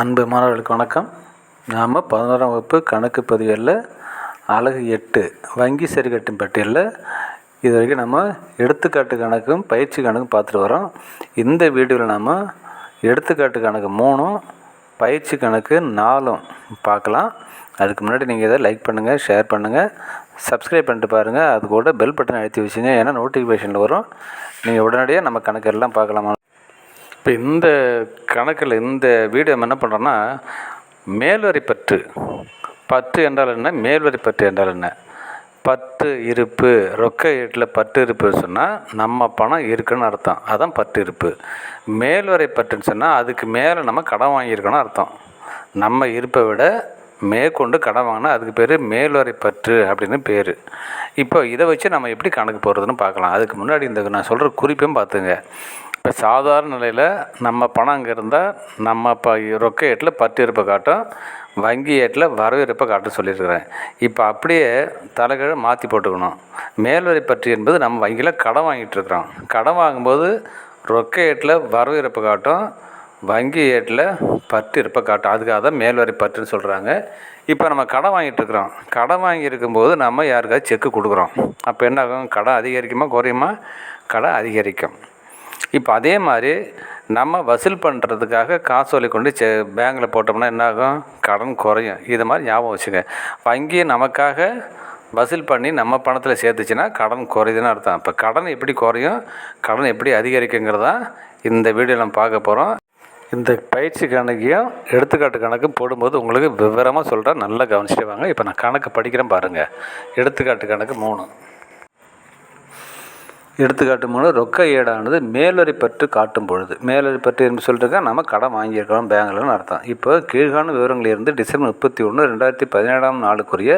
அன்பு மாணவர்களுக்கு வணக்கம். நாம் பதினோராம் வகுப்பு கணக்கு பதிவுகளில் அழகு எட்டு வங்கி சரிகட்டும் பட்டியலில் இது வரைக்கும் நம்ம எடுத்துக்காட்டு கணக்கும் பயிற்சி கணக்கும் பார்த்துட்டு வரோம் இந்த வீடியோவில் நாம் எடுத்துக்காட்டு கணக்கு மூணும் பயிற்சி கணக்கு நாலும் பார்க்கலாம். அதுக்கு முன்னாடி நீங்கள் இதை லைக் பண்ணுங்கள் ஷேர் பண்ணுங்கள் சப்ஸ்கிரைப் பண்ணிட்டு பாருங்கள் அது கூட பெல் பட்டன் அழுத்தி வச்சுங்க ஏன்னா நோட்டிஃபிகேஷனில் வரும். நீங்கள் உடனடியாக நம்ம கணக்கெல்லாம் பார்க்கலாமா? இப்போ இந்த கணக்கில் இந்த வீடியோ நம்ம என்ன பண்ணுறோன்னா மேல்வரி பற்று. பற்று என்றால் என்ன? மேல்வரி பற்று என்றால் என்ன? பத்து இருப்பு. ரொக்க ஏட்டில் பற்று இருப்பு சொன்னால் நம்ம பணம் இருக்குன்னு அர்த்தம். அதான் பற்று இருப்பு. மேல்வரை பற்றுன்னு சொன்னால் அதுக்கு மேலே நம்ம கடன் வாங்கியிருக்கணும் அர்த்தம். நம்ம இருப்பை விட மேற்கொண்டு கடன் வாங்கினா அதுக்கு பேர் மேல்வரை பற்று அப்படின்னு பேர். இப்போ இதை வச்சு நம்ம எப்படி கணக்கு போடுறதுன்னு பார்க்கலாம். அதுக்கு முன்னாடி இந்த நான் சொல்கிற குறிப்பையும் பார்த்துங்க. இப்போ சாதாரண நிலையில் நம்ம பணம் அங்கே இருந்தால் நம்ம இப்போ ரொக்க ஏட்டில் பத்து இருப்பை காட்டும் வங்கி ஏட்டில் வரவேற்பை காட்ட சொல்லியிருக்கிறேன். இப்போ அப்படியே தலைகீழ மாற்றி போட்டுக்கணும். மேல்வரை பற்றி என்பது நம்ம வங்கியில் கடன் வாங்கிட்டுருக்குறோம் கடன் வாங்கும்போது ரொக்க ஏட்டில் வரவேற்பு காட்டும் வங்கி ஏட்டில் பற்று இருப்பை காட்டும். அதுக்காக தான் மேல்வரை பற்றுன்னு சொல்கிறாங்க இப்போ நம்ம கடன் வாங்கிட்டுருக்குறோம் கடன் வாங்கியிருக்கும்போது நம்ம யாருக்காவது செக்கு கொடுக்குறோம். அப்போ என்ன ஆகும்? கடன் அதிகரிக்குமா குறையுமா? கடன் அதிகரிக்கும். இப்போ அதே மாதிரி நம்ம வசூல் பண்ணுறதுக்காக காசோலை கொண்டு செ பேங்கில் போட்டோம்னா என்னாகும்? கடன் குறையும். இது மாதிரி ஞாபகம் வச்சுங்க வங்கி நமக்காக வசூல் பண்ணி நம்ம பணத்தில் சேர்த்துச்சுன்னா கடன் குறையுதுன்னு அர்த்தம். இப்போ கடன் எப்படி குறையும்? கடன் எப்படி அதிகரிக்குங்கிறதான் இந்த வீடியோ நம்ம பார்க்க போகிறோம் இந்த பயிற்சி கணக்கையும் எடுத்துக்காட்டு கணக்கு போடும்போது உங்களுக்கு விவரமாக சொல்கிறேன் நல்லா கவனிச்சுட்டு வாங்க. இப்போ நான் கணக்கு படிக்கிறேன் பாருங்கள் எடுத்துக்காட்டு கணக்கு மூணு. எடுத்துக்காட்டும் மூணு ரொக்க ஏடானது மேல்வரி பற்று காட்டும் பொழுது மேல்வரி பற்று என்று சொல்லிட்டு நம்ம கடன் வாங்கியிருக்கிறோம் பேங்கில்னு அர்த்தம். இப்போ கீழ்காணும் விவரங்களிலிருந்து டிசம்பர் முப்பத்தி ஒன்று ரெண்டாயிரத்தி பதினேழாம் நாளுக்குரிய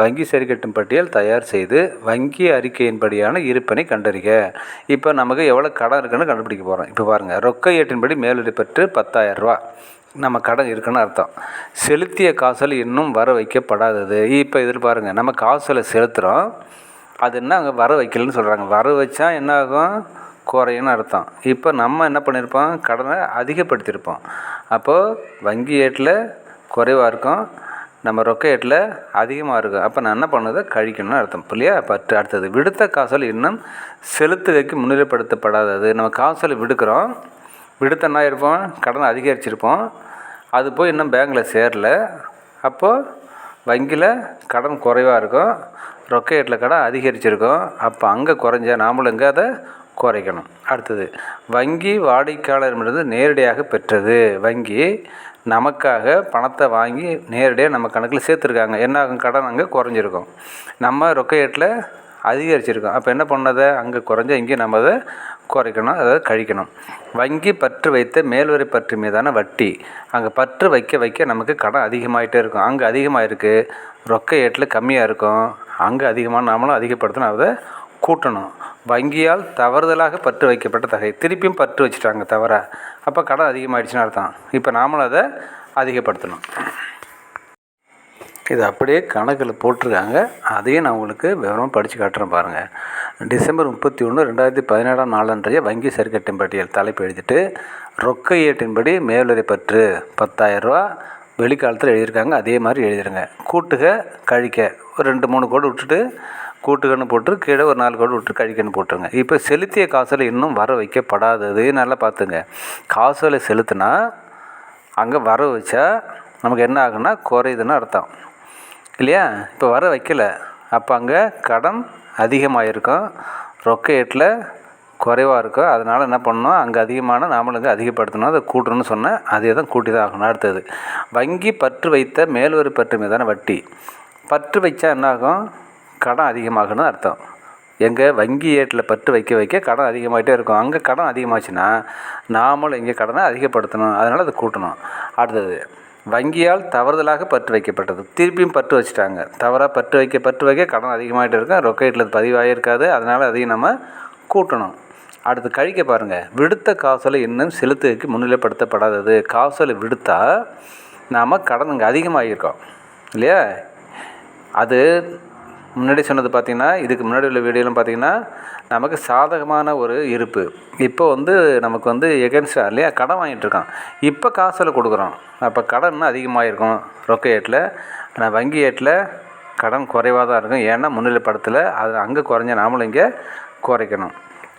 வங்கி சரிக்கட்டும் பட்டியல் தயார் செய்து வங்கி அறிக்கையின்படியான இருப்பினை கண்டறிக. இப்போ நமக்கு எவ்வளோ கடன் இருக்குன்னு கண்டுபிடிக்க போகிறோம் இப்போ பாருங்கள் ரொக்க ஏட்டின்படி மேல்வரி பற்று பத்தாயிரரூபா நம்ம கடன் இருக்குன்னு அர்த்தம். செலுத்திய காசல் இன்னும் வர வைக்கப்படாதது. இப்போ எதிர்பாருங்க நம்ம காசலை செலுத்துகிறோம் அது என்ன அங்கே வர வைக்கலன்னு சொல்கிறாங்க வர வச்சா என்ன ஆகும் குறையும்னு அர்த்தம். இப்போ நம்ம என்ன பண்ணியிருப்போம் கடனை அதிகப்படுத்தியிருப்போம் அப்போது வங்கி ஏட்டில் குறைவாக இருக்கும். நம்ம ரொக்க ஏட்டில் அதிகமாக இருக்கும். அப்போ நான் என்ன பண்ணதை? கழிக்கணும்னு அர்த்தம். இல்லையா பற்று அடுத்தது விடுத்த காசல் இன்னும் செலுத்துகைக்கு முன்னிலைப்படுத்தப்படாதது. நம்ம காசல் விடுக்கிறோம். விடுத்தனா இருப்போம் கடன் அதிகரிச்சிருப்போம். அது போய் இன்னும் பேங்கில் சேரல. அப்போது வங்கியில் கடன் குறைவாக இருக்கும். ரொக்க ஏட்டில் கடன் அதிகரிச்சிருக்கோம். அப்போ அங்கே குறைஞ்ச நாமளும் இங்கே அதை குறைக்கணும். அடுத்தது வங்கி வாடிக்கையாளர்மிருந்து நேரடியாக பெற்றது. வங்கி நமக்காக பணத்தை வாங்கி நேரடியாக நம்ம கணக்கில் சேர்த்துருக்காங்க. என்ன ஆகும்? கடன் அங்கே குறைஞ்சிருக்கும். நம்ம ரொக்க ஏட்டில் அதிகரிச்சிருக்கும். அப்போ என்ன பண்ணதை? அங்கே குறைஞ்ச இங்கே நம்ம அதை குறைக்கணும் அதாவது கழிக்கணும். வங்கி பற்று வைத்த மேல்வரை பற்று மீதான வட்டி. அங்கே பற்று வைக்க வைக்க நமக்கு கடன் அதிகமாகிட்டே இருக்கும். அங்கே அதிகமாக இருக்குது ரொக்க ஏட்டில் கம்மியாக இருக்கும். அங்கே அதிகமாக நாமளும் அதிகப்படுத்தணும் அதை கூட்டணும். வங்கியால் தவறுதலாக பற்று வைக்கப்பட்ட தகை. திருப்பியும் பற்று வச்சுட்டாங்க தவற. அப்போ கடன் அதிகமாகிடுச்சுன்னு அர்த்தம். இப்போ நாமளும் அதை அதிகப்படுத்தணும். இது அப்படியே கணக்கில் போட்டிருக்காங்க. அதையும் நான் உங்களுக்கு விவரமாக படித்து காட்டுறேன் பாருங்கள் டிசம்பர் முப்பத்தி ஒன்று ரெண்டாயிரத்தி பதினேழாம் நாளன்றைய வங்கி சரிக்கட்டின் பட்டியல் தலைப்பு எழுதிட்டு ரொக்க ஏட்டின்படி மேலுரை பற்று பத்தாயிரரூவா வெளிக்காலத்தில் எழுதியிருக்காங்க. அதே மாதிரி எழுதிருங்க. கூட்டுக கழிக்க. ஒரு ரெண்டு மூணு கோடு விட்டுட்டு கூட்டுகன்னு போட்டு கீழே ஒரு நாலு கோடு விட்டு கழிக்கன்னு போட்டுருங்க. இப்போ செலுத்திய காசில் இன்னும் வர வைக்கப்படாதது நல்லா பார்த்துங்க. காசில் செலுத்தினா அங்கே வர வச்சா நமக்கு என்ன ஆகுன்னா குறையுதுன்னு அர்த்தம். இல்லையா? இப்போ வர வைக்கல. அப்போ அங்கே கடன் அதிகமாக இருக்கும் ரொக்க ஏட்டில் குறைவாக இருக்கும். அதனால் என்ன பண்ணணும்? அங்கே அதிகமான நாமளுங்க அதிகப்படுத்தணும். அதை கூட்டணும்னு சொன்னேன் அதே தான் கூட்டி தான் ஆகணும். அடுத்தது வங்கி பற்று வைத்த மேல்வரி பற்று மீதான வட்டி. பற்று வைச்சா என்ன ஆகும் கடன் அதிகமாகணும்னு அர்த்தம். எங்கள் வங்கி ஏட்டில் பற்று வைக்க வைக்க கடன் அதிகமாகிட்டே இருக்கும். அங்கே கடன் அதிகமாச்சுன்னா நாமளும் இங்கே கடனை அதிகப்படுத்தணும். அதனால் அதை கூட்டணும். அடுத்தது வங்கியால் தவறுதலாக பற்று வைக்கப்பட்டது. திருப்பியும் பற்று வச்சுட்டாங்க. தவறாக பற்று வைக்க பற்று வைக்க கடன் அதிகமாகிட்டு இருக்கும் ரொக்கேட்டில் பதிவாகிருக்காது அதனால் அதையும் நம்ம கூட்டணும். அடுத்து கழிக்க பாருங்கள் விடுத்த காசலை இன்னும் செலுத்துக்கு முன்னிலைப்படுத்தப்படாதது. காசலை விடுத்தால் நாம் கடன் இங்கே அதிகமாகிருக்கோம் இல்லையா? அது முன்னாடி சொன்னது பார்த்திங்கன்னா இதுக்கு முன்னாடி உள்ள வீடியோலாம் பார்த்திங்கன்னா நமக்கு சாதகமான ஒரு இருப்பு. இப்போ வந்து நமக்கு வந்து எகென்ஸ்டாக இல்லையா? கடன் வாங்கிட்டு இருக்கான். இப்போ காசில் கொடுக்குறோம் அப்போ கடன் அதிகமாகிருக்கும் ரொக்க ஏட்டில். ஆனால் வங்கி ஏட்டில் கடன் குறைவாக தான் இருக்கும். ஏன்னா முன்னிலை படத்தில் அது அங்கே குறைஞ்ச நாமளும் இங்கே குறைக்கணும்.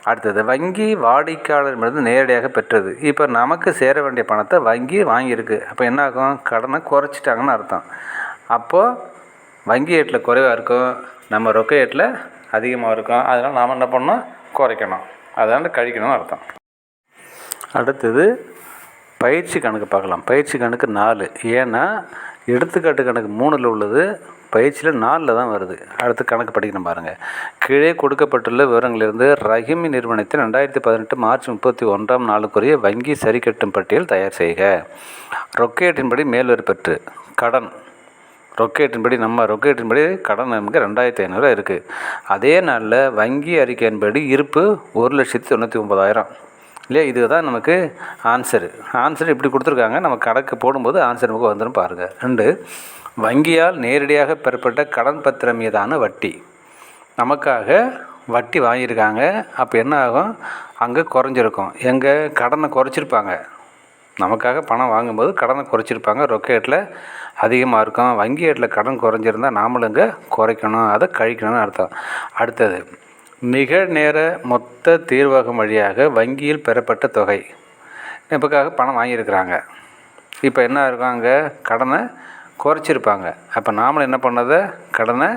அடுத்தது வங்கி வாடிக்கையாளரிடமிருந்து நேரடியாக பெற்றது. இப்போ நமக்கு சேர வேண்டிய பணத்தை வங்கி வாங்கியிருக்கு. அப்போ என்ன ஆகும் கடனை குறைச்சிட்டாங்கன்னு அர்த்தம். அப்போது வங்கி ஏட்டில் குறைவாக இருக்கும் நம்ம ரொக்க ஏட்டில் அதிகமாக இருக்கும். அதனால் நாம் என்ன பண்ணணும்? குறைக்கணும். அதாண்டு கழிக்கணும்னு அர்த்தம். அடுத்தது பயிற்சி கணக்கு பார்க்கலாம். பயிற்சி கணக்கு நாலு. ஏன்னா எடுத்துக்காட்டு கணக்கு மூணில் உள்ளது. பயிற்சியில் நாலில் தான் வருது. அடுத்து கணக்கு படிக்கணும் பாருங்கள் கீழே கொடுக்கப்பட்டுள்ள விவரங்களிலிருந்து ரஹிமி நிறுவனத்தின் ரெண்டாயிரத்தி பதினெட்டு மார்ச் முப்பத்தி ஒன்றாம் நாளுக்குரிய வங்கி சரி கட்டும் பட்டியல் தயார் செய்க. ரொக்கேட்டின்படி மேல்வரி பெற்று கடன் ரொக்கேட்டின்படி நம்ம ரொக்கேட்டின்படி கடன் நமக்கு ரெண்டாயிரத்தி ஐநூறுரூவா இருக்குது அதே நாளில் வங்கி அறிக்கையின்படி இருப்பு ஒரு லட்சத்தி தொண்ணூற்றி ஒம்பதாயிரம் இல்லையா? இது தான் நமக்கு ஆன்சரு ஆன்சர் இப்படி கொடுத்துருக்காங்க. நம்ம கணக்கு போடும்போது ஆன்சர் நமக்கு வந்துடும் பாருங்கள் ரெண்டு வங்கியால் நேரடியாக பெறப்பட்ட கடன் பத்திரம் மீதான வட்டி. நமக்காக வட்டி வாங்கியிருக்காங்க. அப்போ என்ன ஆகும்? அங்கே குறைஞ்சிருக்கும். எங்கள் கடனை குறைச்சிருப்பாங்க. நமக்காக பணம் வாங்கும்போது கடனை குறைச்சிருப்பாங்க. ரொக்க ஏட்டில் அதிகமாக இருக்கும். வங்கி ஏட்டில் கடன் குறைஞ்சிருந்தால் நாமளும் இங்கே குறைக்கணும். அதை கழிக்கணும்னு அர்த்தம். அடுத்தது மிக நேர மொத்த தீர்வாகம் வழியாக வங்கியில் பெறப்பட்ட தொகை. இப்போக்காக பணம் வாங்கியிருக்கிறாங்க. இப்போ என்ன இருக்கும் அங்கே? கடனை குறைச்சிருப்பாங்க. அப்போ நாமளும் என்ன பண்ணதை? கடனை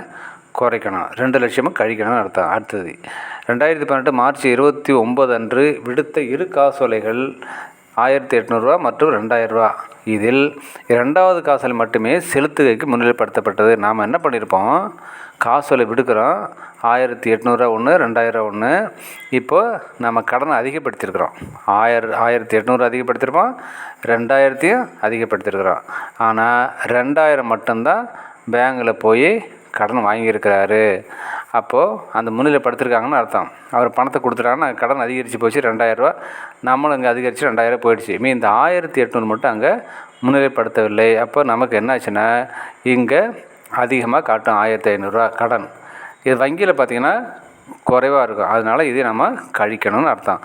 குறைக்கணும். ரெண்டு லட்சமும் கழிக்கணும்னு அர்த்தம். அடுத்தது ரெண்டாயிரத்தி பன்னெண்டு மார்ச் இருபத்தி ஒம்பது அன்று விடுத்த இரு காசோலைகள் ஆயிரத்தி எட்நூறுரூவா மற்றும் ரெண்டாயிரரூவா. இதில் இரண்டாவது காசோலை மட்டுமே செலுத்துகைக்கு முன்னிலைப்படுத்தப்பட்டது. நாம் என்ன பண்ணியிருப்போம் காசோலை விடுக்கிறோம். ஆயிரத்தி எட்நூறுரூவா ஒன்று ரெண்டாயிரரூவா ஒன்று இப்போது நம்ம கடனை அதிகப்படுத்தியிருக்கிறோம் ஆயிர ஆயிரத்தி எட்நூறு அதிகப்படுத்தியிருப்போம் ரெண்டாயிரத்தையும் அதிகப்படுத்தியிருக்கிறோம் ஆனால் ரெண்டாயிரம் மட்டும்தான் பேங்கில் போய் கடன் வாங்கியிருக்கிறாரு. அப்போது அந்த முன்னிலைப்படுத்திருக்காங்கன்னு அர்த்தம். அவர் பணத்தை கொடுத்துட்டாங்கன்னா கடன் அதிகரித்து போச்சு ரெண்டாயிரரூவா நம்மளும் இங்கே அதிகரித்து ரெண்டாயிரம் போயிடுச்சு. மீ இந்த ஆயிரத்தி எட்நூறு மட்டும் அங்கே முன்னிலைப்படுத்தவில்லை. அப்போ நமக்கு என்னாச்சுன்னா இங்கே அதிகமாக காட்டும் ஆயிரத்தி ஐநூறுரூவா கடன். இது வங்கியில் பார்த்திங்கன்னா குறைவாக இருக்கும். அதனால் இதை நம்ம கழிக்கணும்னு அர்த்தம்.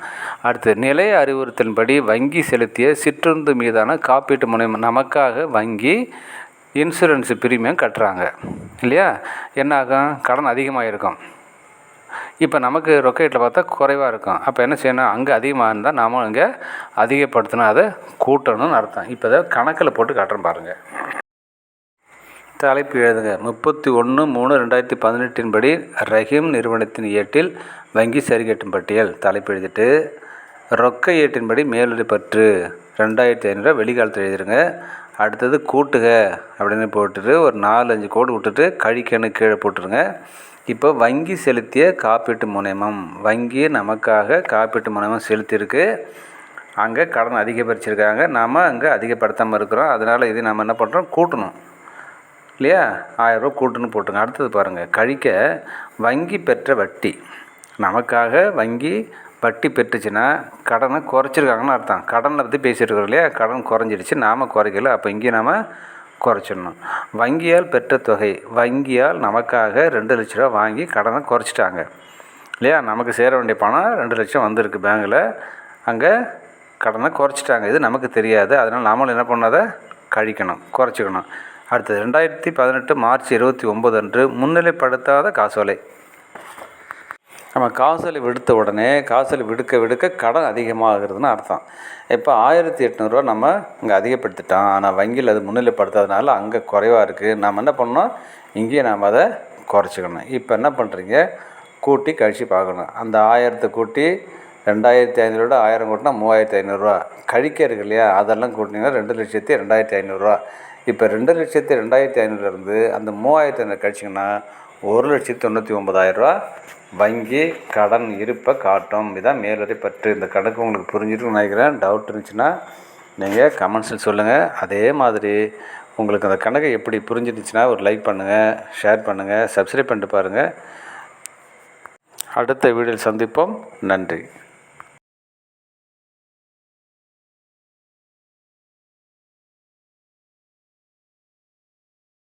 அடுத்து நிலைய அறிவுறுத்தலின்படி வங்கி செலுத்திய சிற்றுந்து மீதான காப்பீட்டு முனையம் நமக்காக வங்கி இன்சூரன்ஸு ப்ரீமியம் கட்டுறாங்க. இல்லையா? என்ன ஆகும்? கடன் அதிகமாக இருக்கும் இப்போ நமக்கு ரொக்கேட்டில் பார்த்தா குறைவாக இருக்கும். அப்போ என்ன செய்யணும்? அங்கே அதிகமாக இருந்தால் நாம் இங்கே அதிகப்படுத்தணும் அதை கூட்டணும்னு அர்த்தம். இப்போ அதை கணக்கில் போட்டு காட்டுறேன் பாருங்கள் தலைப்பு எழுதுங்க. முப்பத்தி ஒன்று மூணு ரெண்டாயிரத்தி பதினெட்டின் படி ரஹீம் நிறுவனத்தின் ஏட்டில் வங்கி சரிகட்டும் பட்டியல். தலைப்பு எழுதிட்டு ரொக்க ஏட்டின்படி மேலுரை பற்று. ரெண்டாயிரத்தி ஐநூறுரூவா வெளிக்காலத்தில் எழுதிருங்க. அடுத்தது கூட்டுக அப்படின்னு போட்டுட்டு ஒரு நாலு அஞ்சு கோடு விட்டுட்டு கழிக்கன்னு கீழே போட்டுருங்க. இப்போ வங்கி செலுத்திய காப்பீட்டு முனைமம் வங்கி நமக்காக காப்பீட்டு முனைமம் செலுத்தியிருக்கு. அங்கே கடன் அதிகபரிச்சிருக்காங்க. நாம் அங்கே அதிகப்படுத்தாமல் இருக்கிறோம். அதனால் இது நம்ம என்ன பண்ணுறோம் கூட்டணும். இல்லையா? ஆயிரரூவா கூட்டுன்னு போட்டுங்க அடுத்தது பாருங்கள் கழிக்க வங்கி பெற்ற வட்டி. நமக்காக வங்கி வட்டி பெற்றுச்சுன்னா கடனை குறைச்சிருக்காங்கன்னு அர்த்தம். கடனை பற்றி பேசியிருக்கிறோம் இல்லையா? கடன் குறைஞ்சிடுச்சு. நாம் குறைக்கல. அப்போ இங்கே நாம் குறைச்சிடணும். வங்கியால் பெற்ற தொகை. வங்கியால் நமக்காக ரெண்டு லட்ச ரூபா வாங்கி கடனை குறைச்சிட்டாங்க. இல்லையா? நமக்கு சேர வேண்டிய பணம் ரெண்டு லட்சம் வந்திருக்கு பேங்கில். அங்கே கடனை குறைச்சிட்டாங்க. இது நமக்கு தெரியாது. அதனால் நாமளும் என்ன பண்ணாத கழிக்கணும். குறைச்சிக்கணும். அடுத்தது ரெண்டாயிரத்தி பதினெட்டு மார்ச் இருபத்தி ஒம்பது அன்று முன்னிலைப்படுத்தாத காசோலை. நம்ம காசோலை விடுத்த உடனே காசோலை விடுக்க விடுக்க கடன் அதிகமாகிறதுன்னு அர்த்தம். இப்போ ஆயிரத்தி எட்நூறுரூவா நம்ம இங்கே அதிகப்படுத்திட்டோம். ஆனால் வங்கியில் அது முன்னிலைப்படுத்தாதனால அங்கே குறைவாக இருக்குது நம்ம என்ன பண்ணோம் இங்கேயே நாம் அதை குறைச்சிக்கணும். இப்போ என்ன பண்ணுறீங்க கூட்டி கழித்து பார்க்கணும். அந்த ஆயிரத்தை கூட்டி ரெண்டாயிரத்தி ஐநூறுரூவா ஆயிரம் கூட்டினா மூவாயிரத்தி ஐநூறுரூவா கழிக்க இருக்கு இல்லையா? அதெல்லாம் கூட்டினீங்கன்னா ரெண்டு லட்சத்தி ரெண்டாயிரத்தி ஐநூறுரூவா இப்போ ரெண்டு லட்சத்தி ரெண்டாயிரத்தி ஐநூறுலேருந்து அந்த மூவாயிரத்தி ஐநூறு கழிச்சிங்கன்னா ஒரு லட்சத்தி தொண்ணூற்றி ஒம்பதாயிரரூவா வங்கி கடன் இருப்பை காட்டும். இதான் மேலுரை பற்று. இந்த கணக்கு உங்களுக்கு புரிஞ்சிருக்குன்னு நினைக்கிறேன். டவுட் இருந்துச்சுன்னா நீங்கள் கமெண்ட்ஸில் சொல்லுங்கள் அதே மாதிரி உங்களுக்கு அந்த கணக்கை எப்படி புரிஞ்சிருந்துச்சுன்னா ஒரு லைக் பண்ணுங்கள் ஷேர் பண்ணுங்கள் சப்ஸ்கிரைப் பண்ணிட்டு பாருங்கள் அடுத்த வீடியோவில் சந்திப்போம். நன்றி.